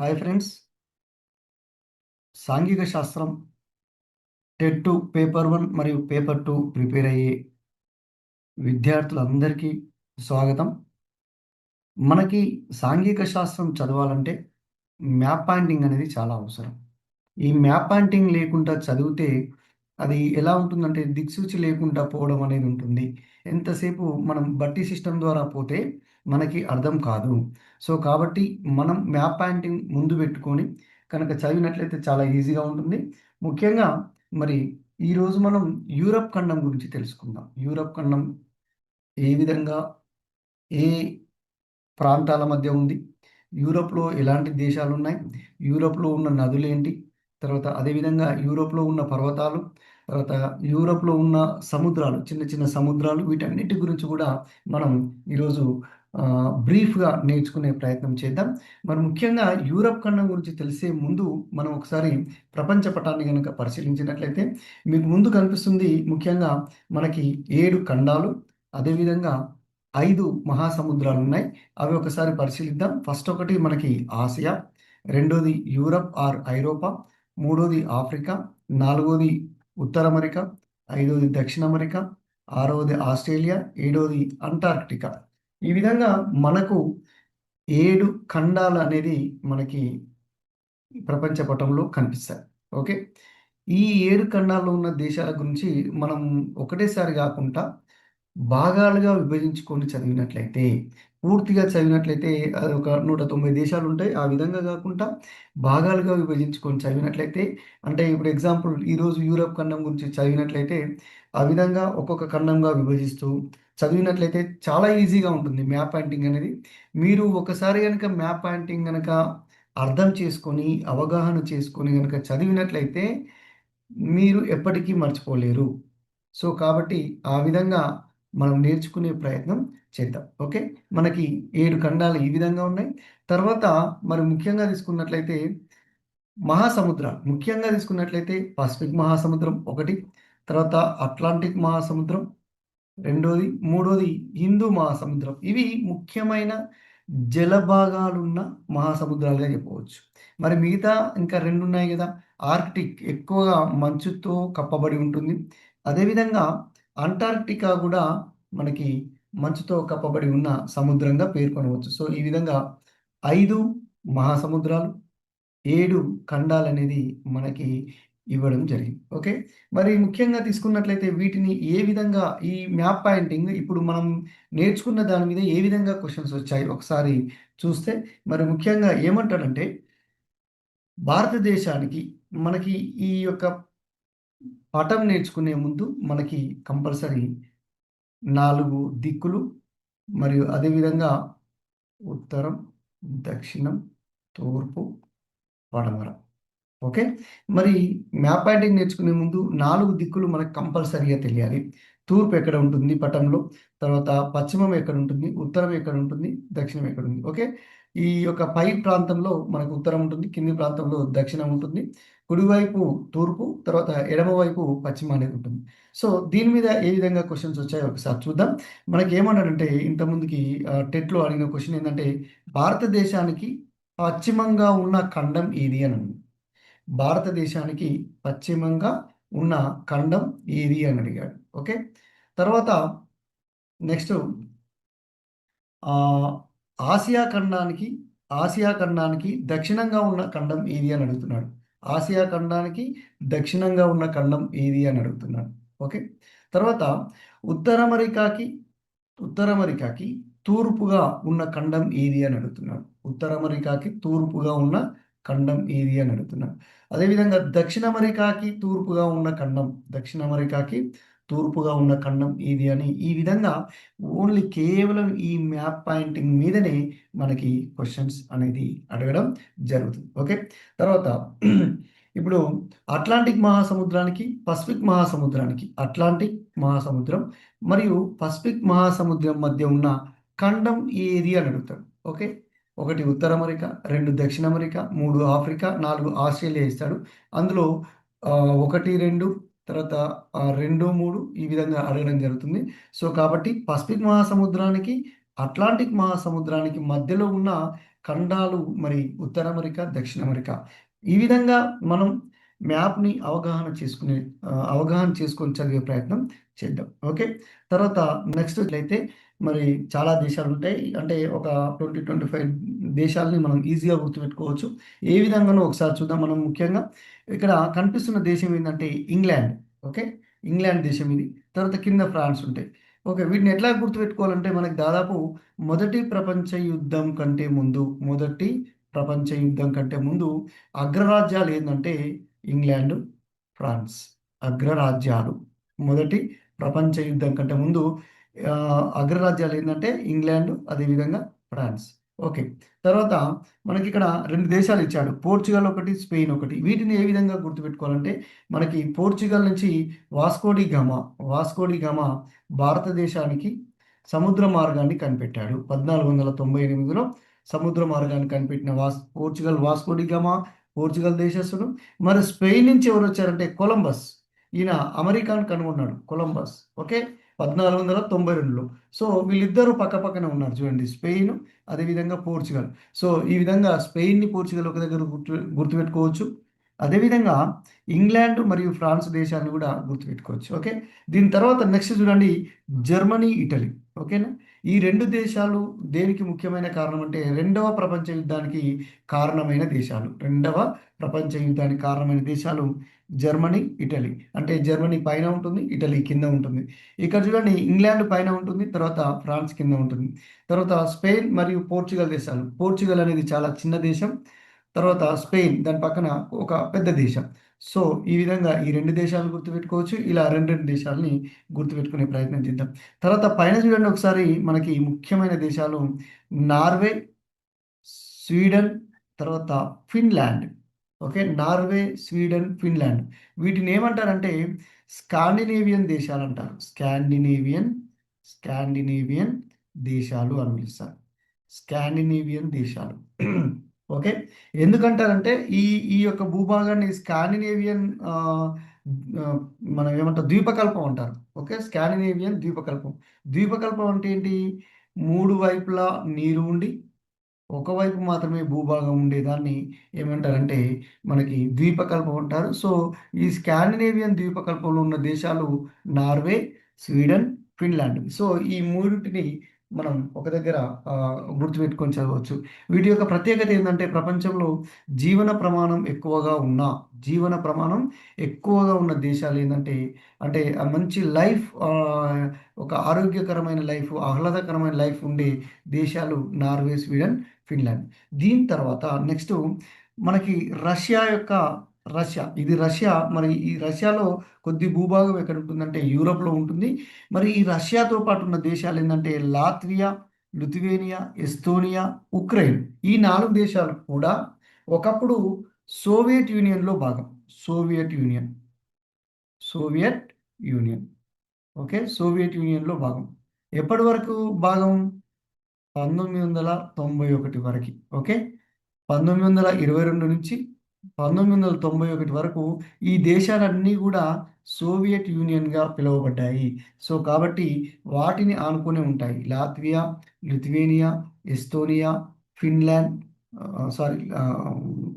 Hi friends. సాంఘిక శాస్త్రం TET two paper one మరియు పేపర్ టూ ప్రిపేర్ అయ్యే విద్యార్థులందరికీ స్వాగతం. మనకి సాంఘిక శాస్త్రం చదవాలంటే మ్యాప్ పాయింటింగ్ అనేది చాలా అవసరం. ఈ మ్యాప్ పాయింటింగ్ లేకుండా చదివితే అది ఎలా ఉంటుందంటే దిక్సూచి లేకుండా పోవడం అనేది ఉంటుంది. ఎంతసేపు మనం బట్టి సిస్టమ్ ద్వారా పోతే మనకి అర్థం కాదు. సో కాబట్టి మనం మ్యాప్ పాయింటింగ్ ముందు పెట్టుకొని కనుక చదివినట్లయితే చాలా ఈజీగా ఉంటుంది. ముఖ్యంగా మరి ఈరోజు మనం యూరప్ ఖండం గురించి తెలుసుకుందాం. యూరప్ ఖండం ఏ విధంగా ఏ ప్రాంతాల మధ్య ఉంది? యూరోప్లో ఎలాంటి దేశాలు ఉన్నాయి? యూరప్లో ఉన్న నదులు ఏంటి? తర్వాత అదేవిధంగా యూరోప్లో ఉన్న పర్వతాలు తర్వాత యూరప్లో ఉన్న సముద్రాలు చిన్న చిన్న సముద్రాలు వీటన్నిటి గురించి కూడా మనం ఈరోజు బ్రీఫ్గా నేర్చుకునే ప్రయత్నం చేద్దాం. మరి ముఖ్యంగా యూరప్ ఖండం గురించి తెలిసే ముందు మనం ఒకసారి ప్రపంచ పటాన్ని కనుక పరిశీలించినట్లయితే మీకు ముందు కనిపిస్తుంది ముఖ్యంగా మనకి ఏడు ఖండాలు అదేవిధంగా ఐదు మహాసముద్రాలు ఉన్నాయి. అవి ఒకసారి పరిశీలిద్దాం. ఫస్ట్ ఒకటి మనకి ఆసియా రెండోది యూరప్ ఆర్ ఐరోపా మూడోది ఆఫ్రికా నాలుగోది ఉత్తర అమెరికా ఐదోది దక్షిణ అమెరికా ఆరవది ఆస్ట్రేలియా ఏడోది అంటార్క్టికా. ఈ విధంగా మనకు ఏడు ఖండాలు అనేది మనకి ప్రపంచ పటంలో కనిపిస్తాయి. ఓకే? ఈ ఏడు ఖండాల్లో ఉన్న దేశాల గురించి మనం ఒకటేసారి కాకుండా భాగాలుగా విభజించుకొని చదివినట్లయితే పూర్తిగా చదివినట్లయితే అది ఒక నూట తొంభై దేశాలు ఉంటాయి. ఆ విధంగా కాకుండా భాగాలుగా విభజించుకొని చదివినట్లయితే అంటే ఇప్పుడు ఎగ్జాంపుల్ ఈరోజు యూరప్ ఖండం గురించి చదివినట్లయితే ఆ విధంగా ఒక్కొక్క ఖండంగా విభజిస్తూ చదివినట్లయితే చాలా ఈజీగా ఉంటుంది మ్యాప్ పాయింటింగ్ అనేది. మీరు ఒకసారి కనుక మ్యాప్ పాయింటింగ్ కనుక అర్థం చేసుకొని అవగాహన చేసుకొని కనుక చదివినట్లయితే మీరు ఎప్పటికీ మర్చిపోలేరు. సో కాబట్టి ఆ విధంగా మనం నేర్చుకునే ప్రయత్నం చేద్దాం. ఓకే? మనకి ఏడు ఖండాలు ఈ విధంగా ఉన్నాయి. తర్వాత మరి ముఖ్యంగా తీసుకున్నట్లయితే మహాసముద్రాలు. ముఖ్యంగా తీసుకున్నట్లయితే పసిఫిక్ మహాసముద్రం ఒకటి తర్వాత అట్లాంటిక్ మహాసముద్రం రెండోది మూడోది హిందూ మహాసముద్రం. ఇవి ముఖ్యమైన జలభాగాలున్న మహాసముద్రాలుగా చెప్పవచ్చు. మరి మిగతా ఇంకా రెండు ఉన్నాయి కదా ఆర్కిటిక్ ఎక్కువగా మంచుతో కప్పబడి ఉంటుంది. అదేవిధంగా అంటార్క్టికా కూడా మనకి మంచుతో కప్పబడి ఉన్న సముద్రంగా పేర్కొనవచ్చు సో ఈ విధంగా ఐదు మహాసముద్రాలు ఏడు ఖండాలు అనేది మనకి ఇవ్వడం జరిగింది. ఓకే? మరి ముఖ్యంగా తీసుకున్నట్లయితే వీటిని ఏ విధంగా ఈ మ్యాప్ పాయింటింగ్ ఇప్పుడు మనం నేర్చుకున్న దాని మీద ఏ విధంగా క్వశ్చన్స్ వచ్చాయి ఒకసారి చూస్తే మరి ముఖ్యంగా ఏమంటాడంటే భారతదేశానికి మనకి ఈ యొక్క పటం నేర్చుకునే ముందు మనకి కంపల్సరీ నాలుగు దిక్కులు మరియు అదేవిధంగా ఉత్తరం దక్షిణం తూర్పు పడమర. ఓకే? మరి మ్యాప్ పాయింటింగ్ నేర్చుకునే ముందు నాలుగు దిక్కులు మనకు కంపల్సరీగా తెలియాలి. తూర్పు ఎక్కడ ఉంటుంది పటంలో తర్వాత పశ్చిమం ఎక్కడ ఉంటుంది? ఉత్తరం ఎక్కడ ఉంటుంది? దక్షిణం ఎక్కడ ఉంది? ఓకే? ఈ యొక్క పై ప్రాంతంలో మనకు ఉత్తరం ఉంటుంది కింది ప్రాంతంలో దక్షిణం ఉంటుంది కుడివైపు తూర్పు తర్వాత ఎడమవైపు పశ్చిమ అనేది ఉంటుంది. సో దీని మీద ఏ విధంగా క్వశ్చన్స్ వచ్చాయో ఒకసారి చూద్దాం. మనకి ఏమన్నాడంటే ఇంతకుముందుకి టెట్లో అడిగిన క్వశ్చన్ ఏంటంటే భారతదేశానికి పశ్చిమంగా ఉన్న ఖండం ఏది అని భారతదేశానికి పశ్చిమంగా ఉన్న ఖండం ఏది అని అడిగాడు. ఓకే? తర్వాత నెక్స్ట్ ఆసియా ఖండానికి ఆసియా ఖండానికి దక్షిణంగా ఉన్న ఖండం ఏది అని అడుగుతున్నాడు. ఆసియా ఖండానికి దక్షిణంగా ఉన్న ఖండం ఏది అని అడుగుతున్నాడు. ఓకే? తర్వాత ఉత్తర అమెరికాకి ఉత్తర అమెరికాకి తూర్పుగా ఉన్న ఖండం ఏది అని అడుగుతున్నాడు. ఉత్తర అమెరికాకి తూర్పుగా ఉన్న ఖండం ఏది అని అడుగుతున్నాడు అదేవిధంగా దక్షిణ అమెరికాకి తూర్పుగా ఉన్న ఖండం దక్షిణ అమెరికాకి తూర్పుగా ఉన్న ఖండం ఇది అని ఈ విధంగా ఓన్లీ కేవలం ఈ మ్యాప్ పాయింటింగ్ మీదనే మనకి క్వశ్చన్స్ అనేది అడగడం జరుగుతుంది. ఓకే? తర్వాత ఇప్పుడు అట్లాంటిక్ మహాసముద్రానికి పసిఫిక్ మహాసముద్రానికి అట్లాంటిక్ మహాసముద్రం మరియు పసిఫిక్ మహాసముద్రం మధ్య ఉన్న ఖండం ఏది అని అడుగుతాడు ఓకే? ఒకటి ఉత్తర అమెరికా రెండు దక్షిణ అమెరికా మూడు ఆఫ్రికా నాలుగు ఆస్ట్రేలియా ఇస్తాడు అందులో ఒకటి రెండు తర్వాత రెండు మూడు ఈ విధంగా అడగడం జరుగుతుంది సో కాబట్టి పసిఫిక్ మహాసముద్రానికి అట్లాంటిక్ మహాసముద్రానికి మధ్యలో ఉన్న ఖండాలు మరి ఉత్తర అమెరికా, దక్షిణ అమెరికా. ఈ విధంగా మనం మ్యాప్‌ని అవగాహన చేసుకునే అవగాహన చేసుకొని చదివే ప్రయత్నం చేద్దాం. ఓకే. తర్వాత నెక్స్ట్ అయితే మరి చాలా దేశాలు ఉంటాయి అంటే ఒక 20, 25 దేశాలని మనం ఈజీగా గుర్తుపెట్టుకోవచ్చు. ఏ విధంగానో ఒకసారి చూద్దాం. మనం ముఖ్యంగా ఇక్కడ కనిపిస్తున్న దేశం ఏంటంటే ఇంగ్లాండ్. ఓకే. ఇంగ్లాండ్ దేశం ఇది. తర్వాత కింద ఫ్రాన్స్ ఉంటాయి. ఓకే. వీటిని ఎట్లా గుర్తుపెట్టుకోవాలంటే మనకి దాదాపు మొదటి ప్రపంచ యుద్ధం కంటే ముందు, మొదటి ప్రపంచ యుద్ధం కంటే ముందు అగ్రరాజ్యాలు ఏంటంటే ఇంగ్లాండ్, ఫ్రాన్స్. అగ్రరాజ్యాలు. మొదటి ప్రపంచ యుద్ధం కంటే ముందు అగ్రరాజ్యాలు ఏంటంటే ఇంగ్లాండ్ అదేవిధంగా ఫ్రాన్స్. ఓకే. తర్వాత మనకి ఇక్కడ రెండు దేశాలు ఇచ్చాడు. పోర్చుగల్ ఒకటి, స్పెయిన్ ఒకటి. వీటిని ఏ విధంగా గుర్తుపెట్టుకోవాలంటే మనకి పోర్చుగల్ నుంచి వాస్కోడి గామా, వాస్కోడి గామా భారతదేశానికి సముద్ర మార్గాన్ని కనిపెట్టాడు. 1498లో సముద్ర మార్గాన్ని కనిపెట్టిన Vas Portugal Vasco da Gama Portugal దేశస్తుడు మరి స్పెయిన్ నుంచి ఎవరు వచ్చారంటే కొలంబస్. ఈయన అమెరికాను కనుగొన్నాడు. కొలంబస్. ఓకే. 1492లో. సో వీళ్ళిద్దరూ పక్కపక్కనే ఉన్నారు చూడండి. స్పెయిన్ అదేవిధంగా పోర్చుగల్. సో ఈ విధంగా స్పెయిన్‌ని, పోర్చుగల్ ఒక దగ్గర గుర్తు గుర్తుపెట్టుకోవచ్చు. అదేవిధంగా ఇంగ్లాండ్ మరియు ఫ్రాన్స్ దేశాన్ని కూడా గుర్తుపెట్టుకోవచ్చు. ఓకే. దీని తర్వాత నెక్స్ట్ చూడండి జర్మనీ, ఇటలీ. ఓకేనా. ఈ రెండు దేశాలు దేనికి ముఖ్యమైన కారణం అంటే రెండవ ప్రపంచ యుద్ధానికి కారణమైన దేశాలు. రెండవ ప్రపంచ యుద్ధానికి కారణమైన దేశాలు జర్మనీ, ఇటలీ. అంటే జర్మనీ పైన ఉంటుంది. ఇటలీ కింద ఉంటుంది. ఇక్కడ చూడండి ఇంగ్లాండ్ పైన ఉంటుంది. తర్వాత ఫ్రాన్స్ కింద ఉంటుంది. తర్వాత స్పెయిన్ మరియు పోర్చుగల్ దేశాలు. పోర్చుగల్ అనేది చాలా చిన్న దేశం. తర్వాత స్పెయిన్ దాని పక్కన ఒక పెద్ద దేశం. సో ఈ విధంగా ఈ రెండు దేశాలను గుర్తుపెట్టుకోవచ్చు. ఇలా 2, 2 దేశాలని గుర్తుపెట్టుకునే ప్రయత్నం చేద్దాం. తర్వాత పైన చూడండి ఒకసారి మనకి ముఖ్యమైన దేశాలు నార్వే, స్వీడన్, తర్వాత Finland. Okay. Norway, Sweden, Finland. వీటిని ఏమంటారంటే స్కాండినేవియన్ దేశాలు అంటారు స్కాండినేవియన్, స్కాండినేవియన్ దేశాలు అని పిలుస్తారు. స్కాండినేవియన్ దేశాలు. ఓకే. ఎందుకంటారంటే ఈ ఈ యొక్క భూభాగాన్ని స్కాండినేవియన్ మనం ఏమంటారు ద్వీపకల్పం అంటారు. ఓకే. స్కాండినేవియన్ ద్వీపకల్పం. ద్వీపకల్పం అంటే ఏంటి? మూడు వైపులా నీరు ఉండి, ఒకవైపు మాత్రమే భూభాగం ఉండేదాన్ని ఏమంటారంటే మనకి ద్వీపకల్పం అంటారు. సో ఈ స్కాండినేవియన్ ద్వీపకల్పంలో ఉన్న దేశాలు నార్వే, స్వీడన్, ఫిన్లాండ్. సో ఈ మూడింటిని మనం ఒక దగ్గర గుర్తుపెట్టుకొని చదవచ్చు. వీటి యొక్క ప్రత్యేకత ఏంటంటే ప్రపంచంలో జీవన ప్రమాణం ఎక్కువగా ఉన్న, జీవన ప్రమాణం ఎక్కువగా ఉన్న దేశాలు ఏంటంటే అంటే మంచి లైఫ్ ఒక ఆరోగ్యకరమైన లైఫ్, ఆహ్లాదకరమైన లైఫ్ ఉండే దేశాలు నార్వే, స్వీడన్, ఫిన్లాండ్. దీని తర్వాత నెక్స్ట్ మనకి రష్యా యొక్క రష్యా. ఇది రష్యా మరి ఈ రష్యాలో కొద్ది భూభాగం ఎక్కడ ఉంటుందంటే యూరోప్‌లో ఉంటుంది. మరి ఈ రష్యాతో పాటు ఉన్న దేశాలు ఏంటంటే లాత్వియా, లుథువేనియా ఎస్తోనియా, ఉక్రెయిన్. ఈ నాలుగు దేశాలు కూడా ఒకప్పుడు సోవియట్ యూనియన్‌లో భాగం. Soviet Union. Soviet Union. Okay. Soviet యూనియన్‌లో భాగం. ఎప్పటి వరకు భాగం? పంతొమ్మిది వందల తొంభై ఒకటి వరకు ఓకే. 1922 నుంచి 1991 వరకు ఈ దేశాలన్నీ కూడా సోవియట్ యూనియన్‌గా పిలువబడ్డాయి. సో కాబట్టి వాటిని ఆనుకునే ఉంటాయి. Latvia, Lithuania, Estonia, Finland sorry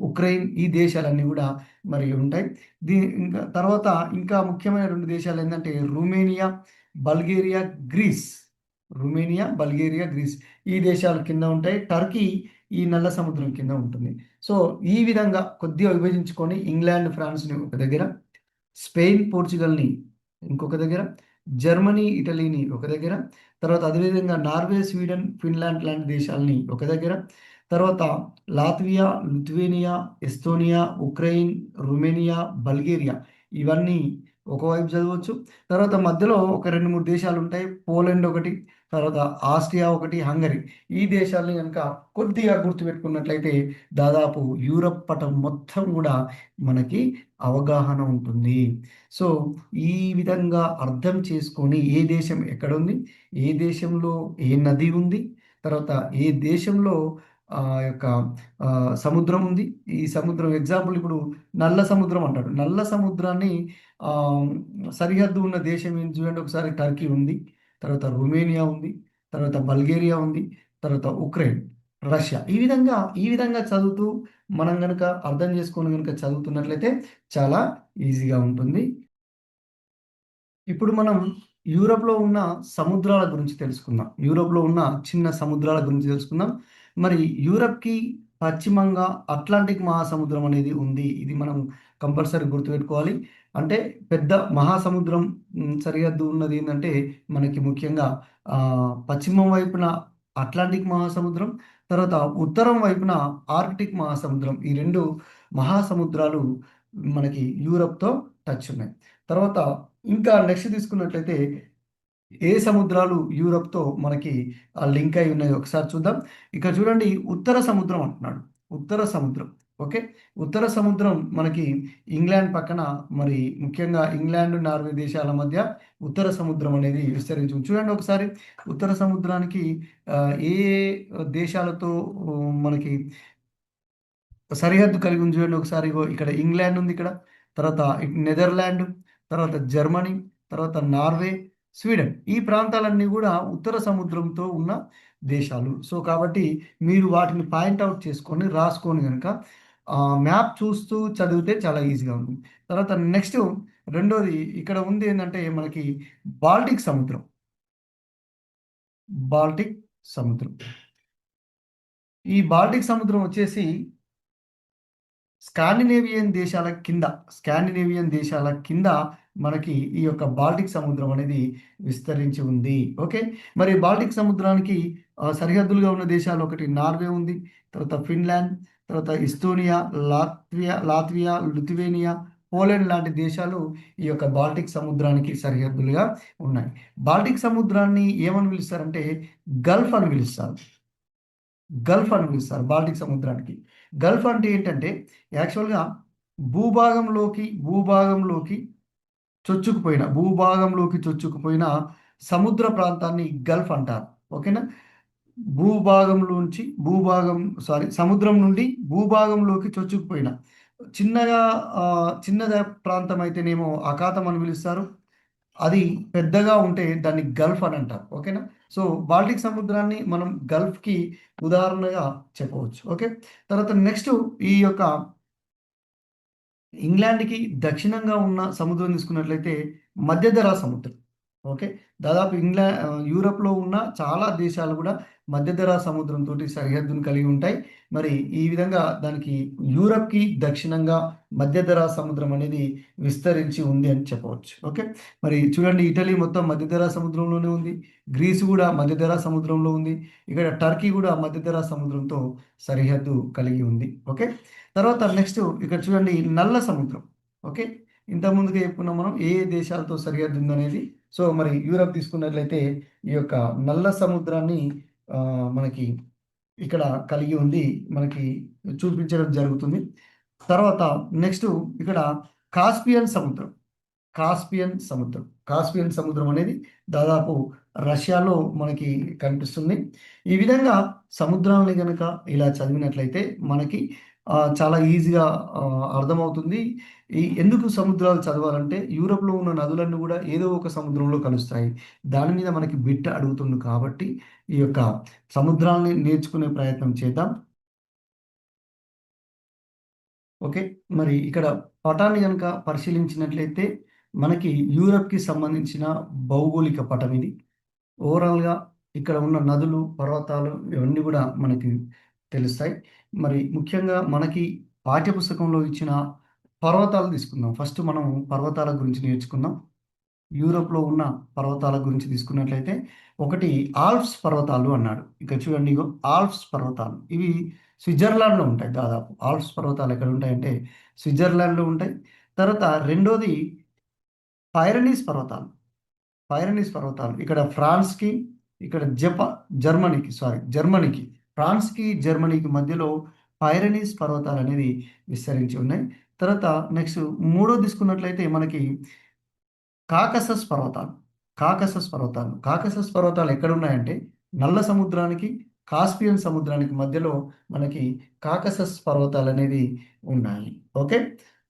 Ukraine ఈ దేశాలన్నీ కూడా మరి ఉంటాయి. దీ ఇంకా తర్వాత ఇంకా ముఖ్యమైన రెండు దేశాలు ఏంటంటే Romania Bulgaria, Greece. Romania, Bulgaria, Greece. ఈ దేశాలు కింద ఉంటాయి. టర్కీ ఈ నల్ల సముద్రం కింద ఉంటుంది. సో ఈ విధంగా కొద్దిగా విభజించుకొని ఇంగ్లాండ్, ఫ్రాన్స్‌ని ఒక దగ్గర, స్పెయిన్, పోర్చుగల్‌ని ఇంకొక దగ్గర, జర్మనీ, ఇటలీని ఒక దగ్గర, తర్వాత అదేవిధంగా నార్వే, స్వీడన్, ఫిన్లాండ్ లాంటి దేశాలని ఒక దగ్గర, తర్వాత Latvia, Lithuania, Estonia, Ukraine, Romania, Bulgaria ఇవన్నీ ఒకవైపు చదవచ్చు. తర్వాత మధ్యలో ఒక రెండు మూడు దేశాలు ఉంటాయి పోలాండ్ ఒకటి, తర్వాత ఆస్ట్రియా ఒకటి, హంగరీ. ఈ దేశాల్ని కనుక కొద్దిగా గుర్తుపెట్టుకున్నట్లయితే దాదాపు యూరప్ పటం మొత్తం కూడా మనకి అవగాహన ఉంటుంది. సో ఈ విధంగా అర్థం చేసుకొని ఏ దేశం ఎక్కడుంది? ఏ దేశంలో ఏ నది ఉంది? తర్వాత ఏ దేశంలో ఆ యొక్క సముద్రం ఉంది. ఈ సముద్రం ఎగ్జాంపుల్ ఇప్పుడు నల్ల సముద్రం అంటాడు. నల్ల సముద్రాన్ని సరిహద్దు ఉన్న దేశం ఏం చూడండి ఒకసారి టర్కీ ఉంది. తర్వాత రుమేనియా ఉంది. తర్వాత బల్గేరియా ఉంది. తర్వాత ఉక్రెయిన్. రష్యా. ఈ విధంగా, ఈ విధంగా చదువుతూ మనం కనుక అర్థం చేసుకొని కనుక చదువుతున్నట్లయితే చాలా ఈజీగా ఉంటుంది. ఇప్పుడు మనం యూరోప్‌లో ఉన్న సముద్రాల గురించి తెలుసుకుందాం. యూరోప్‌లో ఉన్న చిన్న సముద్రాల గురించి తెలుసుకుందాం. మరి యూరప్‌కి పశ్చిమంగా అట్లాంటిక్ మహాసముద్రం అనేది ఉంది. ఇది మనం కంపల్సరీ గుర్తుపెట్టుకోవాలి. అంటే పెద్ద మహాసముద్రం సరిహద్దు ఉన్నది ఏంటంటే మనకి ముఖ్యంగా పశ్చిమం వైపున అట్లాంటిక్ మహాసముద్రం, తర్వాత ఉత్తరం వైపున ఆర్కిటిక్ మహాసముద్రం. ఈ రెండు మహాసముద్రాలు మనకి యూరప్‌తో టచ్ ఉన్నాయి. తర్వాత ఇంకా నెక్స్ట్ తీసుకున్నట్లయితే ఏ సముద్రాలు యూరప్‌తో మనకి లింక్ అయి ఉన్నాయి ఒకసారి చూద్దాం. ఇక్కడ చూడండి ఉత్తర సముద్రం అంటున్నాడు. ఉత్తర సముద్రం. ఓకే. ఉత్తర సముద్రం మనకి ఇంగ్లాండ్ పక్కన మరి ముఖ్యంగా ఇంగ్లాండ్, నార్వే దేశాల మధ్య ఉత్తర సముద్రం అనేది విస్తరించి చూడండి ఒకసారి ఉత్తర సముద్రానికి ఏ దేశాలతో మనకి సరిహద్దు కలిగి ఉంది చూడండి ఒకసారి. ఇక్కడ ఇంగ్లాండ్ ఉంది ఇక్కడ. తర్వాత నెదర్లాండ్, తర్వాత జర్మనీ, తర్వాత నార్వే, స్వీడన్. ఈ ప్రాంతాలన్నీ కూడా ఉత్తర సముద్రంతో ఉన్న దేశాలు. సో, కాబట్టి మీరు వాటిని పాయింట్ చేసుకొని, రాసుకొని కనుక మ్యాప్ చూస్తూ చదివితే చాలా ఈజీగా ఉంటుంది. తర్వాత నెక్స్ట్ రెండోది ఇక్కడ ఉంది ఏంటంటే మనకి బాల్టిక్ సముద్రం. బాల్టిక్ సముద్రం. ఈ బాల్టిక్ సముద్రం వచ్చేసి స్కాండినేవియన్ దేశాల కింద, స్కాండినేవియన్ దేశాల కింద మనకి ఈ యొక్క బాల్టిక్ సముద్రం అనేది విస్తరించి ఉంది. ఓకే. మరి బాల్టిక్ సముద్రానికి సరిహద్దులుగా ఉన్న దేశాలు ఒకటి నార్వే ఉంది. తర్వాత ఫిన్లాండ్, తర్వాత Estonia Latvia Latvia, Lithuania Poland లాంటి దేశాలు ఈ యొక్క బాల్టిక్ సముద్రానికి సరిహద్దులుగా ఉన్నాయి. బాల్టిక్ సముద్రాన్ని ఏమని పిలుస్తారంటే గల్ఫ్ అని పిలుస్తారు. గల్ఫ్ అని పిలుస్తారు బాల్టిక్ సముద్రానికి. గల్ఫ్ అంటే ఏంటంటే యాక్చువల్‌గా భూభాగంలోకి భూభాగంలోకి చొచ్చుకుపోయిన భూభాగంలోకి చొచ్చుకుపోయిన సముద్ర ప్రాంతాన్ని గల్ఫ్ అంటారు. ఓకేనా? భూభాగంలోంచి భూభాగం సారీ సముద్రం నుండి భూభాగంలోకి చొచ్చుకుపోయిన చిన్నగా చిన్నగా ప్రాంతం అయితేనేమో అఖాతం అని పిలుస్తారు. అది పెద్దగా ఉంటే దాన్ని గల్ఫ్ అని అంటారు. ఓకేనా? సో, బాల్టిక్ సముద్రాన్ని మనం గల్ఫ్‌కి ఉదాహరణగా చెప్పవచ్చు. ఓకే. తర్వాత నెక్స్ట్ ఈ యొక్క ఇంగ్లాండ్‌కి దక్షిణంగా ఉన్న సముద్రం తీసుకున్నట్లయితే మధ్యధరా సముద్రం. ఓకే. దాదాపు ఇంగ్లా యూరప్‌లో ఉన్న చాలా దేశాలు కూడా మధ్యధరా సముద్రంతో సరిహద్దును కలిగి ఉంటాయి. మరి ఈ విధంగా దానికి యూరప్‌కి దక్షిణంగా మధ్యధరా సముద్రం అనేది విస్తరించి ఉంది అని చెప్పవచ్చు. ఓకే. మరి చూడండి ఇటలీ మొత్తం మధ్యధరా సముద్రంలోనే ఉంది. గ్రీసు కూడా మధ్యధరా సముద్రంలో ఉంది. ఇక్కడ టర్కీ కూడా మధ్యధరా సముద్రంతో సరిహద్దు కలిగి ఉంది. ఓకే. తర్వాత నెక్స్ట్ ఇక్కడ చూడండి నల్ల సముద్రం. ఓకే. ఇంతకుముందుకే చెప్పుకున్నాం మనం ఏ ఏ దేశాలతో సరిహద్దు ఉందనేది. సో, మరి యూరప్ తీసుకున్నట్లయితే ఈ యొక్క నల్ల సముద్రాన్ని మనకి ఇక్కడ కలిగి ఉంది. మనకి చూపించడం జరుగుతుంది. తర్వాత నెక్స్ట్ ఇక్కడ కాస్పియన్ సముద్రం. కాస్పియన్ సముద్రం. కాస్పియన్ సముద్రం అనేది దాదాపు రష్యాలో మనకి కనిపిస్తుంది. ఈ విధంగా సముద్రాల్ని కనుక ఇలా చదివినట్లయితే మనకి చాలా ఈజీగా అర్థమవుతుంది. ఈ ఎందుకు సముద్రాలు చదవాలంటే యూరప్‌లో ఉన్న నదులన్నీ కూడా ఏదో ఒక సముద్రంలో కలుస్తాయి. దాని మీద మనకి బిట్ట అడుగుతుండు కాబట్టి ఈ యొక్క సముద్రాల్ని నేర్చుకునే ప్రయత్నం చేద్దాం. ఓకే. మరి ఇక్కడ పటాన్ని కనుక పరిశీలించినట్లయితే మనకి యూరప్‌కి సంబంధించిన భౌగోళిక పటం ఇది. ఓవరాల్‌గా ఇక్కడ ఉన్న నదులు, పర్వతాలు ఇవన్నీ కూడా మనకి తెలుస్తాయి. మరి ముఖ్యంగా మనకి పాఠ్యపుస్తకంలో ఇచ్చిన పర్వతాలు తీసుకుందాం. ఫస్ట్ మనం పర్వతాల గురించి నేర్చుకుందాం. యూరప్‌లో ఉన్న పర్వతాల గురించి తీసుకున్నట్లయితే ఒకటి ఆల్ప్స్ పర్వతాలు అన్నాడు. ఇక్కడ చూడండి ఇగో ఆల్ప్స్ పర్వతాలు. ఇవి స్విట్జర్లాండ్‌లో ఉంటాయి దాదాపు. ఆల్ప్స్ పర్వతాలు ఎక్కడ ఉంటాయంటే స్విట్జర్లాండ్‌లో ఉంటాయి. తర్వాత రెండోది పైరనీస్ పర్వతాలు. పైరనీస్ పర్వతాలు. ఇక్కడ ఫ్రాన్స్‌కి, ఇక్కడ జపా జర్మనీకి సారీ జర్మనీకి. ఫ్రాన్స్‌కి, జర్మనీకి మధ్యలో పైరనీస్ పర్వతాలనేవి విస్తరించి ఉన్నాయి. తర్వాత నెక్స్ట్ మూడో తీసుకున్నట్లయితే మనకి కాకసస్ పర్వతాలు. కాకసస్ పర్వతాలు. కాకసస్ పర్వతాలు ఎక్కడున్నాయంటే నల్ల సముద్రానికి, కాస్పియన్ సముద్రానికి మధ్యలో మనకి కాకసస్ పర్వతాలనేవి ఉన్నాయి. ఓకే.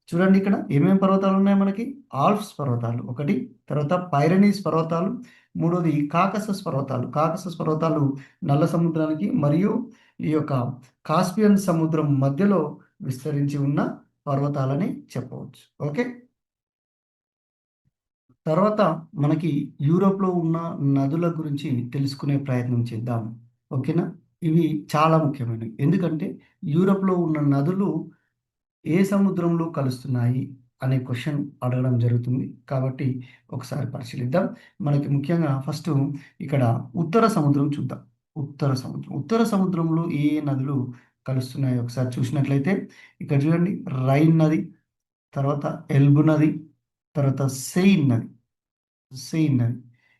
చూడండి ఇక్కడ ఏమేమి పర్వతాలు ఉన్నాయి మనకి? ఆల్ప్స్ పర్వతాలు ఒకటి, తర్వాత పైరనీస్ పర్వతాలు, మూడోది కాకసస్ పర్వతాలు. కాకసస్ పర్వతాలు నల్ల సముద్రానికి మరియు ఈ యొక్క కాస్పియన్ సముద్రం మధ్యలో విస్తరించి ఉన్న పర్వతాలని చెప్పవచ్చు. ఓకే? తర్వాత మనకి యూరోప్లో ఉన్న నదుల గురించి తెలుసుకునే ప్రయత్నం చేద్దాం. ఓకేనా? ఇవి చాలా ముఖ్యమైనవి. ఎందుకంటే యూరోప్లో ఉన్న నదులు ఏ సముద్రంలో కలుస్తున్నాయి? అనే క్వశ్చన్ అడగడం జరుగుతుంది. కాబట్టి ఒకసారి పరిశీలిద్దాం. మనకి ముఖ్యంగా ఫస్ట్ ఇక్కడ ఉత్తర సముద్రం చూద్దాం. ఉత్తర సముద్రం. ఉత్తర సముద్రంలో ఏ నదులు కలుస్తున్నాయి ఒకసారి చూసినట్లయితే ఇక్కడ చూడండి. రైన్ నది తర్వాత ఎల్బు నది తర్వాత సెయిన్ నది. సెయిన్ నది.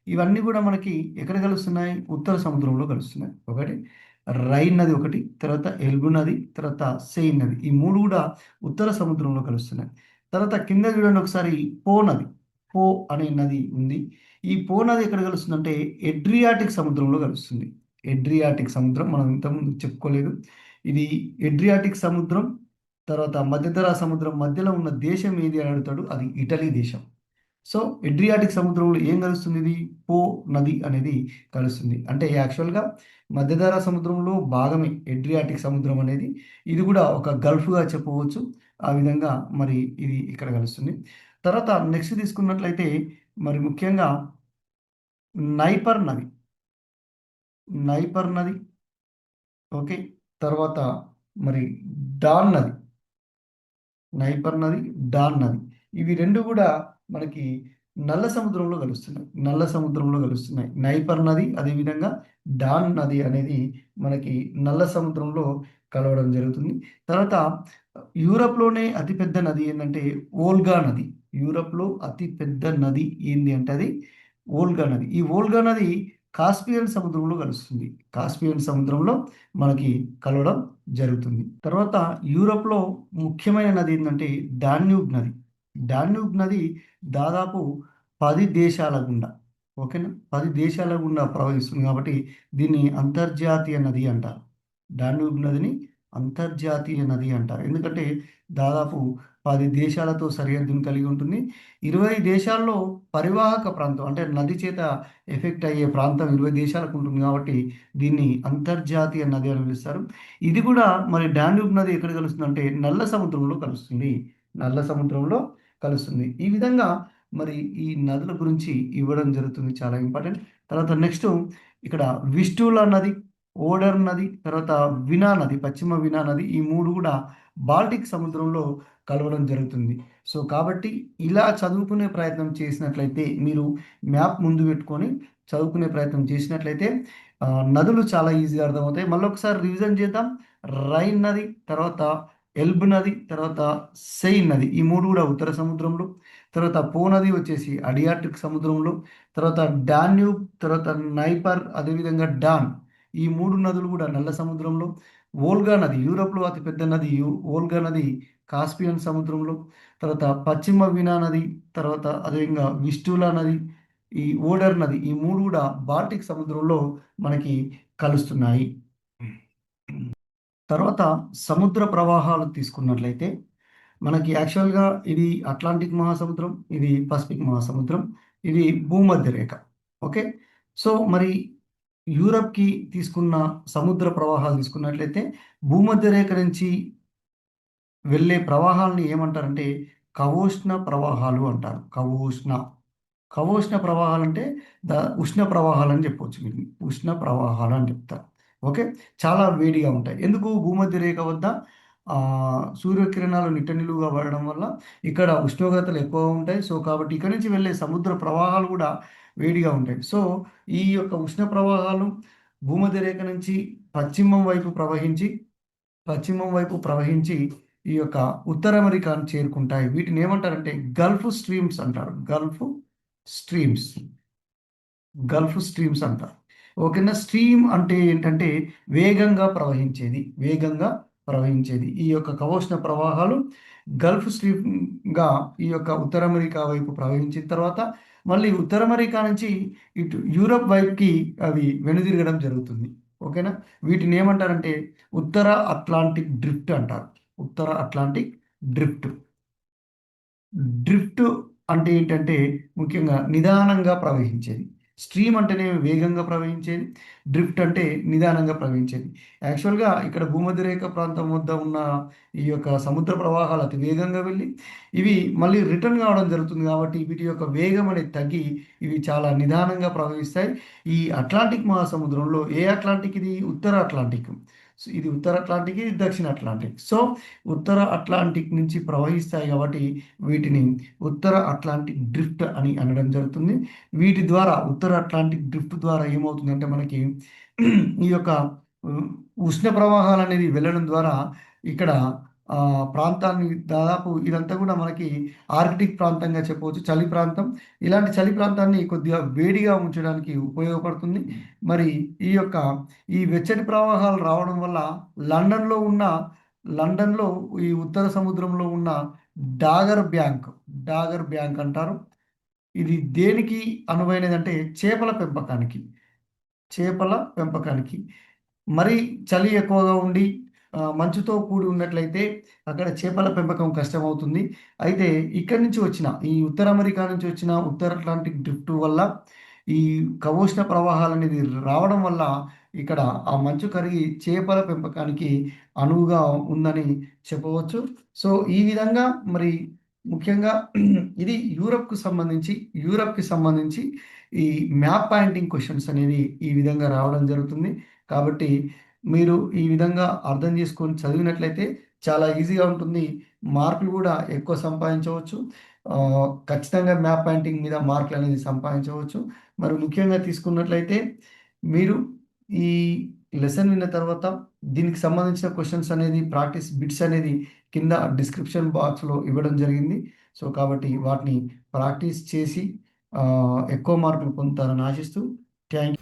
ఇవన్నీ కూడా మనకి ఎక్కడ కలుస్తున్నాయి? ఉత్తర సముద్రంలో కలుస్తున్నాయి. ఒకటి రైన్ నది ఒకటి తర్వాత ఎల్బు నది తర్వాత సెయిన్ నది. ఈ మూడు కూడా ఉత్తర సముద్రంలో కలుస్తున్నాయి. తర్వాత కింద చూడండి ఒకసారి పో నది. పో అనే నది ఉంది. ఈ పో నది ఎక్కడ కలుస్తుందంటే ఎడ్రియాటిక్ సముద్రంలో కలుస్తుంది. ఎడ్రియాటిక్ సముద్రం మనం ఇంతకుముందు చెప్పుకోలేదు. ఇది ఎడ్రియాటిక్ సముద్రం తర్వాత మధ్యధరా సముద్రం మధ్యలో ఉన్న దేశం ఏది అని అడుగుతాడు అది ఇటలీ దేశం. సో ఎడ్రియాటిక్ సముద్రంలో ఏం కలుస్తుంది ఇది? పో నది అనేది కలుస్తుంది. అంటే యాక్చువల్గా మధ్యధరా సముద్రంలో భాగమే ఎడ్రియాటిక్ సముద్రం అనేది. ఇది కూడా ఒక గల్ఫ్గా చెప్పవచ్చు. ఆ విధంగా మరి ఇది ఇక్కడ కలుస్తుంది. తర్వాత నెక్స్ట్ తీసుకున్నట్లయితే మరి ముఖ్యంగా నైపర్ నది. నైపర్ నది. ఓకే తర్వాత మరి డాన్ నది. నైపర్ నది డాన్ నది. ఇవి రెండు కూడా మనకి నల్ల సముద్రంలో కలుస్తున్నాయి. నల్ల సముద్రంలో కలుస్తున్నాయి. నైపర్ నది అదేవిధంగా డాన్ నది అనేది మనకి నల్ల సముద్రంలో కలవడం జరుగుతుంది. తర్వాత యూరప్లోనే అతిపెద్ద నది ఏంటంటే ఓల్గా నది. యూరప్లో అతి పెద్ద నది ఏంది అంటే అది ఓల్గా నది. ఈ ఓల్గా నది కాస్పియన్ సముద్రంలో కలుస్తుంది. కాస్పియన్ సముద్రంలో మనకి కలవడం జరుగుతుంది. తర్వాత యూరప్లో ముఖ్యమైన నది ఏంటంటే డాన్యూబ్ నది. డాన్యూబ్ నది దాదాపు పది దేశాల గుండా ఓకేనా? పది దేశాల గుండా ప్రవహిస్తుంది కాబట్టి దీన్ని అంతర్జాతీయ నది అంటారు. డాన్యూబ్ నదిని అంతర్జాతీయ నది అంటారు. ఎందుకంటే దాదాపు పది దేశాలతో సరిహద్దును కలిగి ఉంటుంది. ఇరవై దేశాల్లో పరివాహక ప్రాంతం అంటే నది చేత ఎఫెక్ట్ అయ్యే ప్రాంతం ఇరవై దేశాలకు ఉంటుంది కాబట్టి దీన్ని అంతర్జాతీయ నది అని పిలుస్తారు. ఇది కూడా మరి డాన్యూబ్ నది ఎక్కడ కలుస్తుంది అంటే నల్ల సముద్రంలో కలుస్తుంది. నల్ల సముద్రంలో కలుస్తుంది. ఈ విధంగా మరి ఈ నదుల గురించి ఇవ్వడం జరుగుతుంది చాలా ఇంపార్టెంట్. తర్వాత నెక్స్ట్ ఇక్కడ విష్ణుల నది ఓడర్ నది తర్వాత వినా నది పశ్చిమ వినా నది ఈ మూడు కూడా బాల్టిక్ సముద్రంలో కలవడం జరుగుతుంది. సో కాబట్టి ఇలా చదువుకునే ప్రయత్నం చేసినట్లయితే మీరు మ్యాప్ ముందు పెట్టుకొని చదువుకునే ప్రయత్నం చేసినట్లయితే నదులు చాలా ఈజీగా అర్థమవుతాయి. మళ్ళీ ఒకసారి రివిజన్ చేద్దాం. రైన్ నది తర్వాత ఎల్బ్ నది తర్వాత సెయిన్ నది ఈ మూడు కూడా ఉత్తర సముద్రంలో తర్వాత పో నది వచ్చేసి అడియాట్రిక్ సముద్రంలో తర్వాత డాన్యూబ్ తర్వాత నైపర్ అదేవిధంగా డాన్. ఈ మూడు నదులు కూడా నల్ల సముద్రంలో ఓల్గా నది యూరోప్లో అతిపెద్ద నది ఓల్గా నది కాస్పియన్ సముద్రంలో తర్వాత పశ్చిమ వినా నది తర్వాత అదేవిధంగా విస్టూలా నది ఈ ఓడర్ నది ఈ మూడు కూడా బాల్టిక్ సముద్రంలో మనకి కలుస్తున్నాయి. తర్వాత సముద్ర ప్రవాహాలు తీసుకున్నట్లయితే మనకి యాక్చువల్గా ఇది అట్లాంటిక్ మహాసముద్రం ఇది పసిఫిక్ మహాసముద్రం ఇది భూమధ్య రేఖ ఓకే? సో మరి యూరప్కి తీసుకున్న సముద్ర ప్రవాహాలు తీసుకున్నట్లయితే భూమధ్య రేఖ నుంచి వెళ్ళే ప్రవాహాలని ఏమంటారంటే కవోష్ణ ప్రవాహాలు అంటారు. కవోష్ణ. కవోష్ణ ప్రవాహాలు అంటే ద ఉష్ణ ప్రవాహాలు అని చెప్పవచ్చు మీరు ఉష్ణ ప్రవాహాలు అని చెప్తారు. ఓకే? చాలా వేడిగా ఉంటాయి. ఎందుకు? భూమధ్య రేఖ వద్ద సూర్యకిరణాలు నిట్టనిలువుగా పడడం వల్ల ఇక్కడ ఉష్ణోగ్రతలు ఎక్కువ ఉంటాయి. సో కాబట్టి ఇక్కడ నుంచి వెళ్ళే సముద్ర ప్రవాహాలు కూడా వేడిగా ఉంటాయి. సో ఈ యొక్క ఉష్ణ ప్రవాహాలు భూమధ్య రేఖ నుంచి పశ్చిమం వైపు ప్రవహించి పశ్చిమం వైపు ప్రవహించి ఈ యొక్క ఉత్తర అమెరికాను చేరుకుంటాయి. వీటిని ఏమంటారంటే గల్ఫ్ స్ట్రీమ్స్ అంటారు. Gulf streams. గల్ఫ్ స్ట్రీమ్స్ అంటారు. ఓకేనా? స్ట్రీమ్ అంటే ఏంటంటే వేగంగా ప్రవహించేది. వేగంగా ప్రవహించేది. ఈ యొక్క కవోష్ణ ప్రవాహాలు గల్ఫ్ స్ట్రీమ్గా ఈ యొక్క ఉత్తర అమెరికా వైపు ప్రవహించిన తర్వాత మళ్ళీ ఉత్తర అమెరికా నుంచి ఇటు యూరప్ వైపుకి అవి వెనుదిరగడం జరుగుతుంది. ఓకేనా? వీటిని ఏమంటారంటే ఉత్తర అట్లాంటిక్ డ్రిఫ్ట్ అంటారు. ఉత్తర అట్లాంటిక్ డ్రిఫ్ట్. డ్రిఫ్ట్ అంటే ఏంటంటే ముఖ్యంగా నిదానంగా ప్రవహించేది. స్ట్రీమ్ అంటేనే వేగంగా ప్రవహించేది డ్రిఫ్ట్ అంటే నిదానంగా ప్రవహించేది. యాక్చువల్గా ఇక్కడ భూమధ్య రేఖ ప్రాంతం వద్ద ఉన్న ఈ యొక్క సముద్ర ప్రవాహాలు అతి వేగంగా వెళ్ళి ఇవి మళ్ళీ రిటర్న్ కావడం జరుగుతుంది కాబట్టి వీటి యొక్క వేగం అనేది తగ్గి ఇవి చాలా నిదానంగా ప్రవహిస్తాయి. ఈ అట్లాంటిక్ మహాసముద్రంలో ఏ అట్లాంటిక్ ఇది? ఉత్తర అట్లాంటిక్. ఇది ఉత్తర అట్లాంటిక్ ఇది దక్షిణ అట్లాంటిక్. సో ఉత్తర అట్లాంటిక్ నుంచి ప్రవహిస్తాయి కాబట్టి వీటిని ఉత్తర అట్లాంటిక్ డ్రిఫ్ట్ అని అనడం జరుగుతుంది. వీటి ద్వారా ఉత్తర అట్లాంటిక్ డ్రిఫ్ట్ ద్వారా ఏమవుతుందంటే మనకి ఈ యొక్క ఉష్ణ ప్రవాహాలు అనేది వెళ్ళడం ద్వారా ఇక్కడ ప్రాంతాన్ని దాదాపు ఇదంతా కూడా మనకి ఆర్కిటిక్ ప్రాంతంగా చెప్పవచ్చు చలి ప్రాంతం. ఇలాంటి చలి ప్రాంతాన్ని కొద్దిగా వేడిగా ఉంచడానికి ఉపయోగపడుతుంది. మరి ఈ యొక్క ఈ వెచ్చటి ప్రవాహాలు రావడం వల్ల లండన్లో ఉన్న లండన్లో ఈ ఉత్తర సముద్రంలో ఉన్న డాగర్ బ్యాంక్ డాగర్ బ్యాంక్ అంటారు. ఇది దేనికి అనువైనది అంటే చేపల పెంపకానికి చేపల పెంపకానికి. మరి చలి ఎక్కువగా ఉండి మంచుతో కూడి ఉన్నట్లయితే అక్కడ చేపల పెంపకం కష్టమవుతుంది. అయితే ఇక్కడి నుంచి వచ్చిన ఈ ఉత్తర అమెరికా నుంచి వచ్చిన ఉత్తర అట్లాంటిక్ డ్రిఫ్ట్ వల్ల ఈ కవోష్ణ ప్రవాహాలు అనేది రావడం వల్ల ఇక్కడ ఆ మంచు కరిగి చేపల పెంపకానికి అనువుగా ఉందని చెప్పవచ్చు. సో ఈ విధంగా మరి ముఖ్యంగా ఇది యూరప్కు సంబంధించి యూరప్కి సంబంధించి ఈ మ్యాప్ పాయింటింగ్ క్వశ్చన్స్ అనేది ఈ విధంగా రావడం జరుగుతుంది. కాబట్టి మీరు ఈ విధంగా అర్థం చేసుకొని చదివినట్లయితే చాలా ఈజీగా ఉంటుంది. మార్కులు కూడా ఎక్కువ సంపాదించవచ్చు. ఖచ్చితంగా మ్యాప్ పాయింటింగ్ మీద మార్కులు అనేది సంపాదించవచ్చు. మరి ముఖ్యంగా తీసుకున్నట్లయితే మీరు ఈ లెసన్ విన్న తర్వాత దీనికి సంబంధించిన క్వశ్చన్స్ అనేది ప్రాక్టీస్ బిట్స్ అనేది కింద డిస్క్రిప్షన్ బాక్స్లో ఇవ్వడం జరిగింది. సో కాబట్టి వాటిని ప్రాక్టీస్ చేసి ఎక్కువ మార్కులు పొందుతారని ఆశిస్తూ థ్యాంక్